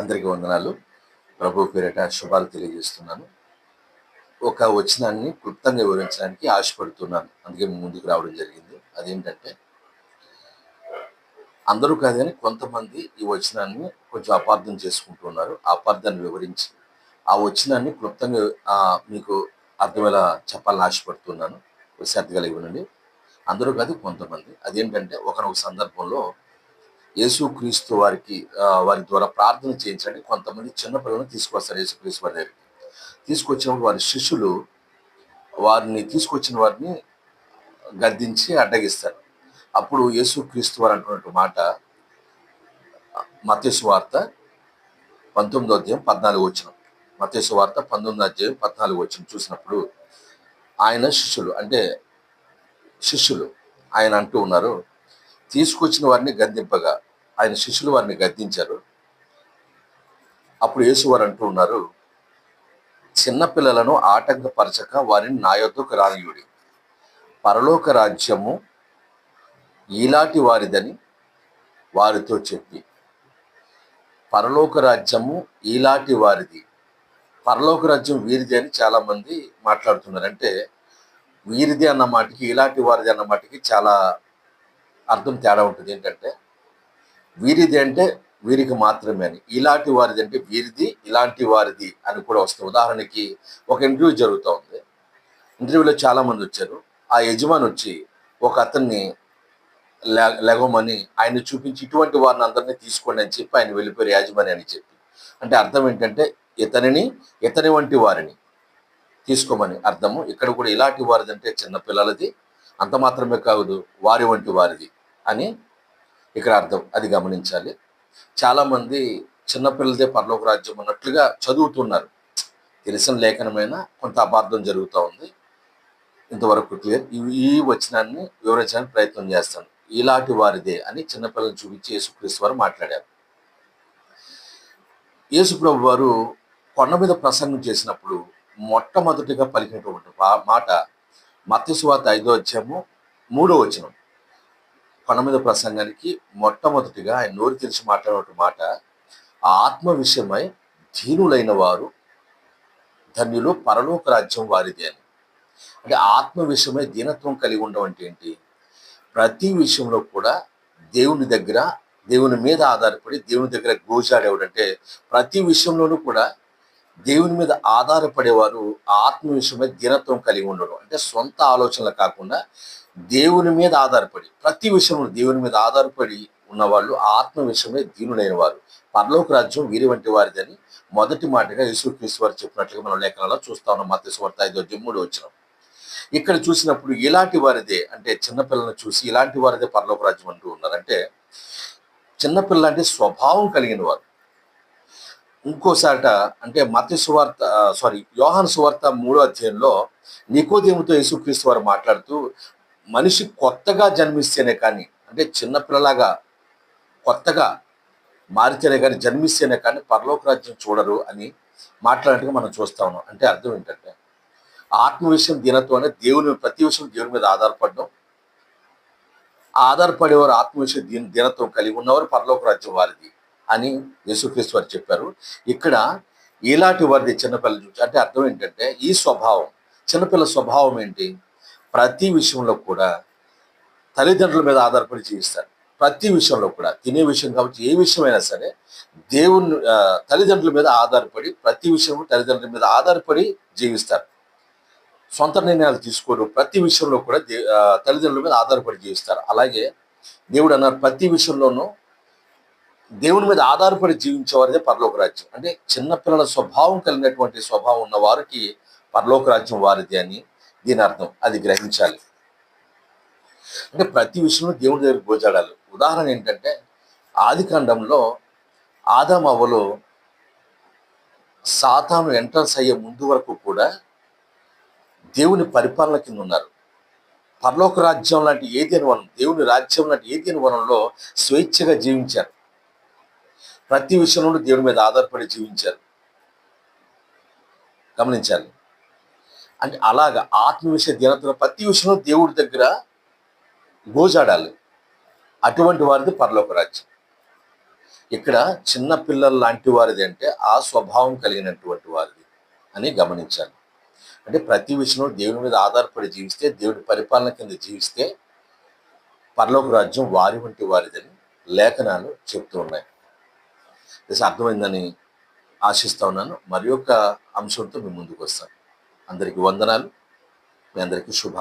అందరికీ వందనాలు. ప్రభు పేరిట శుభాలు తెలియజేస్తున్నాను. ఒక వచనాన్ని క్లుప్తంగా వివరించడానికి ఆశపడుతున్నాను. అందుకే ముందుకు రావడం జరిగింది. అదేంటంటే అందరూ కాదని కొంతమంది ఈ వచనాన్ని కొంచెం అపార్థం చేసుకుంటున్నారు ఆ అపార్థాన్ని వివరించి ఆ వచనాన్ని క్లుప్తంగా మీకు అర్థమయ్యేలా చెప్పాలని ఆశపడుతున్నాను. శ్రద్ధ కలిగి ఉండండి. అందరూ కాదు కొంతమంది. అదేంటంటే ఒకనొక సందర్భంలో యేసుక్రీస్తు వారికి వారి ద్వారా ప్రార్థన చేయించడానికి కొంతమంది చిన్నపిల్లలను తీసుకొస్తారు యేసుక్రీస్తు వారి దగ్గరికి. తీసుకొచ్చినప్పుడు వారి శిష్యులు వారిని తీసుకొచ్చిన వారిని గద్దించి అడ్డగిస్తారు. అప్పుడు యేసుక్రీస్తు వారు అంటున్నట్టు మాట మతేసు వార్త పంతొమ్మిదో అధ్యాయం పద్నాలుగు వచ్చిన మతేసు వార్త పంతొమ్మిదో అధ్యాయం పద్నాలుగు వచ్చిన చూసినప్పుడు ఆయన శిష్యులు అంటే శిష్యులు ఆయన అంటూ ఉన్నారు తీసుకొచ్చిన వారిని గద్దింపగా ఆయన శిష్యులు వారిని గద్దించారు. అప్పుడు యేసు వారు అంటూ ఉన్నారు చిన్నపిల్లలను ఆటంకపరచక వారిని నా యొద్దకు రానియుడి. పరలోక రాజ్యము ఈలాంటి వారిదని వారితో చెప్పి పరలోక రాజ్యము ఈలాంటి వారిది. పరలోక రాజ్యం వీరిది అని చాలామంది మాట్లాడుతున్నారు. అంటే వీరిది అన్న మాటకి ఇలాంటి వారిది అన్న మాటకి చాలా అర్థం తేడా ఉంటుంది. ఏంటంటే వీరిది అంటే వీరికి మాత్రమే అని. ఇలాంటి వారిది అంటే వీరిది ఇలాంటి వారిది అని కూడా వస్తుంది. ఉదాహరణకి ఒక ఇంటర్వ్యూ జరుగుతూ ఉంది ఇంటర్వ్యూలో చాలా మంది వచ్చారు. ఆ యజమాని వచ్చి ఒక అతన్ని లెగమని ఆయన చూపించి ఇటువంటి వారిని అందరినీ తీసుకోండి అని చెప్పి ఆయన వెళ్ళిపోయారు యాజమాని అని చెప్పి. అంటే అర్థం ఏంటంటే ఇతనిని ఇతని వంటి వారిని తీసుకోమని అర్థము. ఇక్కడ కూడా ఇలాంటి వారిది అంటే చిన్న పిల్లలది. అంత మాత్రమే కాదు వారి వంటి వారిది. అని ఇక్కడ అర్థం అది గమనించాలి. చాలామంది చిన్నపిల్లలదే పరలోక రాజ్యం అన్నట్లుగా చదువుతున్నారు. తెలిసిన లేఖనమైన కొంత అపార్థం జరుగుతూ ఉంది. ఇంతవరకు క్లియర్. ఈ వచనాన్ని వివరించడానికి ప్రయత్నం చేస్తాను. ఇలాంటి వారిదే అని చిన్నపిల్లలు చూపించి యేసుక్రీస్తు వారు మాట్లాడారు. యేసుప్రభు వారు కొండ మీద ప్రసంగం చేసినప్పుడు మొట్టమొదటిగా పలికినటువంటి పా- మాట మత్స్యవాత ఐదో అధ్యాయము మూడో వచనం. కొండ మీద ప్రసంగానికి మొట్టమొదటిగా ఆయన నోరు తెరిచి మాట్లాడిన మాట ఆత్మ విషయమై దీనులైన వారు ధన్యులు పరలోక రాజ్యం వారిది అని. అంటే ఆత్మ విషయమై దీనత్వం కలిగి ఉండడం అంటే ఏంటి? ప్రతి విషయంలో కూడా దేవుని దగ్గర దేవుని మీద ఆధారపడి దేవుని దగ్గర గోజాడేవాడంటే ప్రతి విషయంలోనూ కూడా దేవుని మీద ఆధారపడేవారు ఆత్మ విషయమై దీనత్వం కలిగి ఉండడం. అంటే సొంత ఆలోచనలు కాకుండా దేవుని మీద ఆధారపడి ప్రతి విషయంలో దేవుని మీద ఆధారపడి ఉన్నవాళ్ళు ఆత్మ విషయమే దీనులైన వారు. పరలోక రాజ్యం వీరి వంటి వారిదని మొదటి మాటగా యేసుక్రీస్తు వారు చెప్పినట్లుగా మనం లేఖనాల్లో చూస్తా ఉన్నాం. మత్స్యవార్త ఐదో జమ్ముడు వచ్చిన ఇక్కడ చూసినప్పుడు ఇలాంటి వారిదే అంటే చిన్నపిల్లలను చూసి ఇలాంటి వారిదే పరలోక రాజ్యం అంటూ ఉన్నారు అంటే చిన్నపిల్ల అంటే స్వభావం కలిగిన వారు. ఇంకోసాట అంటే మత సువార్త సారీ యోహాన్ సువార్త మూడో అధ్యాయంలో నికోదేముతో యేసుక్రీస్తు వారు మాట్లాడుతూ మనిషి కొత్తగా జన్మిస్తేనే కానీ అంటే చిన్నపిల్లలాగా కొత్తగా మారితేనే కానీ జన్మిస్తేనే కానీ పరలోక రాజ్యం చూడరు అని మాట్లాడినట్టుగా మనం చూస్తా ఉన్నాం. అంటే అర్థం ఏంటంటే ఆత్మ విషయం దీనత్వం అనేది దేవుని ప్రతి విషయం దేవుని మీద ఆధారపడడం. ఆధారపడేవారు ఆత్మ విషయం దీని దీనత్వం కలిగి ఉన్నవారు పరలోక రాజ్యం వారిది అని యేసుక్రీస్తు వారు చెప్పారు. ఇక్కడ ఇలాంటి వారిది చిన్నపిల్ల చూసి అంటే అర్థం ఏంటంటే ఈ స్వభావం చిన్నపిల్ల స్వభావం ఏంటి? ప్రతి విషయంలో కూడా తల్లిదండ్రుల మీద ఆధారపడి జీవిస్తారు. ప్రతి విషయంలో కూడా తినే విషయం కాబట్టి ఏ విషయమైనా సరే దేవుని తల్లిదండ్రుల మీద ఆధారపడి ప్రతి విషయం తల్లిదండ్రుల మీద ఆధారపడి జీవిస్తారు. సొంత నిర్ణయాలు తీసుకోరు ప్రతి విషయంలో కూడా దే- తల్లిదండ్రుల మీద ఆధారపడి జీవిస్తారు. అలాగే దేవుడు అన్నారు ప్రతి విషయంలోనూ దేవుని మీద ఆధారపడి జీవించేవారిదే పరలోక రాజ్యం. అంటే చిన్నపిల్లల స్వభావం కలిగినటువంటి స్వభావం ఉన్న వారికి పరలోక రాజ్యం వారిది అని దీని అర్థం అది గ్రహించాలి. అంటే ప్రతి విషయంలో దేవుని దగ్గర గోజాడాలి ఉదాహరణ ఏంటంటే ఆది కాండంలో సాతాను ఎంట్రన్స్ అయ్యే ముందు వరకు కూడా దేవుని పరిపాలన కింద ఉన్నారు. పరలోక రాజ్యం లాంటి ఏదేని వనం దేవుని రాజ్యం లాంటి ఏదేని వనంలో స్వేచ్ఛగా జీవించారు. ప్రతి విషయంలో దేవుని మీద ఆధారపడి జీవించారు. గమనించాలి. అంటే అలాగా ఆత్మ విషయ ప్రతి విషయంలో దేవుడి దగ్గర గోజాడాలి. అటువంటి వారిది పరలోక రాజ్యం. ఇక్కడ చిన్న పిల్లల లాంటి వారిది అంటే ఆ స్వభావం కలిగినటువంటి వారిది అని గమనించాలి. అంటే ప్రతి విషయంలో దేవుని మీద ఆధారపడి జీవిస్తే దేవుడి పరిపాలన కింద జీవిస్తే పరలోక రాజ్యం వారి వంటి వారిదని లేఖనాలు చెప్తూ ఉన్నాయి. అర్థమైందని ఆశిస్తా ఉన్నాను. మరి యొక్క అంశంతో మీ ముందుకు వస్తాను. అందరికీ వందనాలు. మీ అందరికీ శుభాలు.